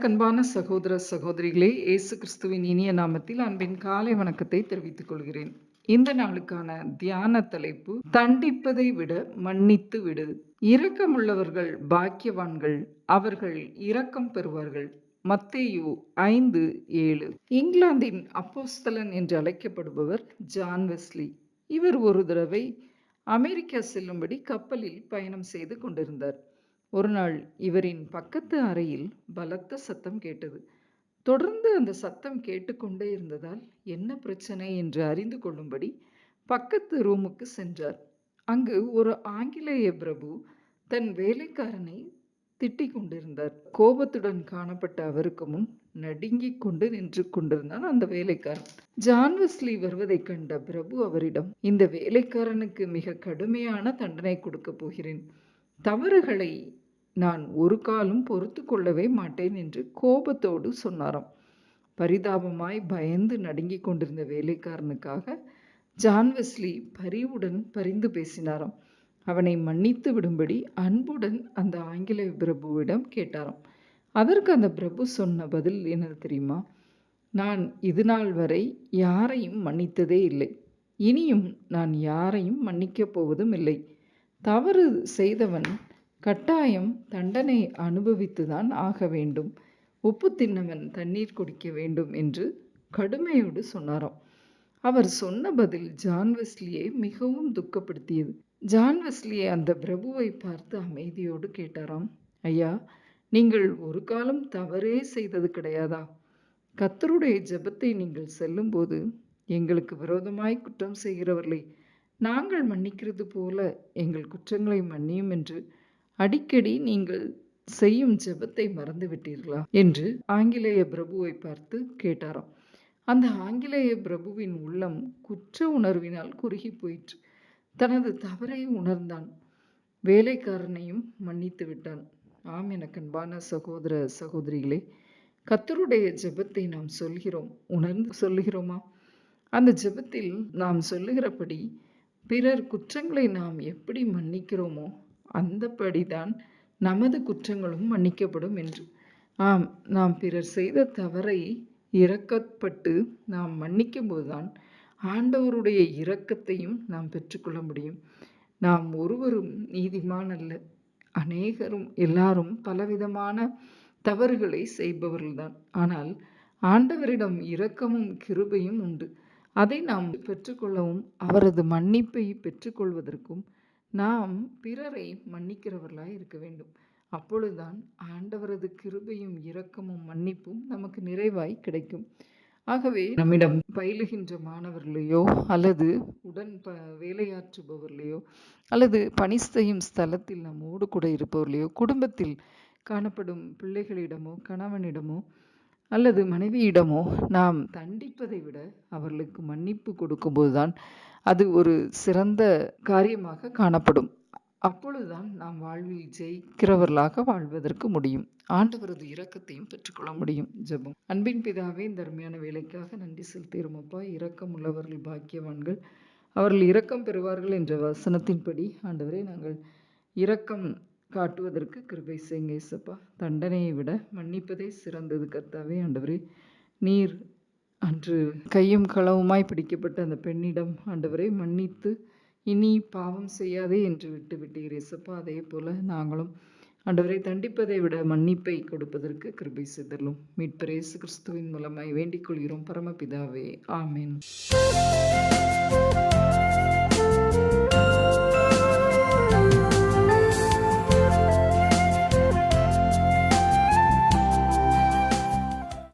எனக்கன்பான சகோதர சகோதரிகளே இயேசு கிறிஸ்துவின் இனிய நாமத்தில் அன்பின் காலை வணக்கத்தை தெரிவித்துக் கொள்கிறேன். இந்த நாளுக்கான தியான தலைப்பு தண்டிப்பதை விட மன்னித்து விடு. இரக்கமுள்ளவர்கள் பாக்கியவான்கள் அவர்கள் இரக்கம் பெறுவார்கள். மத்தேயு ஐந்து ஏழு. இங்கிலாந்தின் அப்போஸ்தலன் என்று அழைக்கப்படுபவர் ஜான் வெஸ்லி. இவர் ஒரு தடவை அமெரிக்கா செல்லும்படி கப்பலில் பயணம் செய்து கொண்டிருந்தார். ஒரு நாள் இவரின் பக்கத்து அறையில் பலத்த சத்தம் கேட்டது. தொடர்ந்து அந்த சத்தம் கேட்டுக்கொண்டே இருந்ததால் என்ன பிரச்சனை என்று அறிந்து கொள்ளும்படி பக்கத்து ரூமுக்கு சென்றார். அங்கு ஒரு ஆங்கிலேய பிரபு தன் வேலைக்காரனை திட்டிக் கொண்டிருந்தார். கோபத்துடன் காணப்பட்ட அவருக்கு முன் நடுங்கிக் கொண்டு நின்று கொண்டிருந்தான் அந்த வேலைக்காரன். ஜான்வஸ்லி வருவதைக் கண்ட பிரபு அவரிடம் இந்த வேலைக்காரனுக்கு மிக கடுமையான தண்டனை கொடுக்கப் போகிறேன். தவறுகளை நான் ஒரு காலம் பொறுத்து கொள்ளவே மாட்டேன் என்று கோபத்தோடு சொன்னாராம். பரிதாபமாய் பயந்து நடுங்கிக் கொண்டிருந்த வேலைக்காரனுக்காக ஜான் வெஸ்லி பரிவுடன் பரிந்து பேசினாராம். அவனை மன்னித்து விடும்படி அன்புடன் அந்த ஆங்கில பிரபுவிடம் கேட்டாராம். அதற்கு அந்த பிரபு சொன்ன பதில் என்ன தெரியுமா? நான் இது நாள் வரை யாரையும் மன்னித்ததே இல்லை. இனியும் நான் யாரையும் மன்னிக்கப் போவதும் இல்லை. தவறு செய்தவன் கட்டாயம் தண்டனை அனுபவித்துதான் ஆக வேண்டும். உப்பு தின்னவன் தண்ணீர் குடிக்க வேண்டும் என்று கடுமையோடு சொன்னாராம். அவர் சொன்ன பதில் ஜான் வெஸ்லியை மிகவும் துக்கப்படுத்தியது. ஜான் வெஸ்லியை அந்த பிரபுவை பார்த்து அமைதியோடு கேட்டாராம் ஐயா நீங்கள் ஒரு காலம் தவறே செய்தது கிடையாதா? கத்தருடைய ஜெபத்தை நீங்கள் செல்லும்போது எங்களுக்கு விரோதமாய் குற்றம் செய்கிறவர்களை நாங்கள் மன்னிக்கிறது போல எங்கள் குற்றங்களை மன்னியும் என்று அடிக்கடி நீங்கள் செய்யும் ஜெபத்தை மறந்து விட்டீர்களா என்று ஆங்கிலேய பிரபுவை பார்த்து கேட்டாராம். அந்த ஆங்கிலேய பிரபுவின் உள்ளம் குற்ற உணர்வினால் குறுகி போயிற்று. தனது தவறை உணர்ந்தான். வேலைக்காரனையும் மன்னித்து விட்டான். ஆம் எனக்கு அன்பான சகோதர சகோதரிகளே கத்தருடைய ஜெபத்தை நாம் சொல்கிறோம். உணர்ந்து சொல்லுகிறோமா? அந்த ஜெபத்தில் நாம் சொல்லுகிறபடி பிறர் குற்றங்களை நாம் எப்படி மன்னிக்கிறோமோ அந்தபடிதான் நமது குற்றங்களும் மன்னிக்கப்படும் என்று. ஆம் நாம் பிறர் செய்த தவறை இறக்கப்பட்டு நாம் மன்னிக்கும் போதுதான் ஆண்டவருடைய இரக்கத்தையும் நாம் பெற்றுக்கொள்ள முடியும். நாம் ஒருவரும் நீதிமான் அல்ல. அநேகரும் எல்லாரும் பலவிதமான தவறுகளை செய்பவர்கள்தான். ஆனால் ஆண்டவரிடம் இரக்கமும் கிருபையும் உண்டு. அதை நாம் பெற்றுக்கொள்ளவும் அவரது மன்னிப்பை பெற்றுக்கொள்வதற்கும் நாம் பிறரை மன்னிக்கிறவர்களாய் இருக்க வேண்டும். அப்பொழுதுதான் ஆண்டவரது கிருபையும் இரக்கமும் மன்னிப்பும் நமக்கு நிறைவாய் கிடைக்கும். ஆகவே நம்மிடம் பயிலுகின்ற மாணவர்களையோ அல்லது உடன் ப வேலையாற்றுபவர்களையோ அல்லது பணி செய்யும் ஸ்தலத்தில் நம்மோடு கூட இருப்பவர்களையோ குடும்பத்தில் காணப்படும் பிள்ளைகளிடமோ கணவனிடமோ அல்லது மனைவியிடமோ நாம் தண்டிப்பதை விட அவர்களுக்கு மன்னிப்பு கொடுக்கும்போதுதான் அது ஒரு சிறந்த காரியமாக காணப்படும். அப்பொழுதுதான் நாம் வாழ்வில் ஜெயிக்கிறவர்களாக வாழ்வதற்கு முடியும். ஆண்டவரது இரக்கத்தையும் பெற்றுக்கொள்ள முடியும். ஜெபம். அன்பின் பிதாவே இந்த அருமையான வேலைக்காக நன்றி செலுத்திருமப்பா இரக்கம் உள்ளவர்கள் பாக்கியவான்கள். அவர்கள் இரக்கம் பெறுவார்கள் என்ற வசனத்தின்படி ஆண்டவரே நாங்கள் இரக்கம் காட்டுவதற்கு கிருபை செய்யுங்க. இசப்பா தண்டனையை விட மன்னிப்பதே சிறந்தது. கர்த்தாவே ஆண்டவரே நீர் அன்று கையும் களவுமாய் பிடிக்கப்பட்ட அந்த பெண்ணிடம் ஆண்டவரை மன்னித்து இனி பாவம் செய்யாதே என்று விட்டு விட்டீர் இசப்பா அதே போல நாங்களும் ஆண்டவரை தண்டிப்பதை விட மன்னிப்பை கொடுப்பதற்கு கிருபை செய்தலும். மீட்பரேசு கிறிஸ்துவின் மூலமாய் வேண்டிக் கொள்கிறோம். பரமபிதாவே ஆமேன்.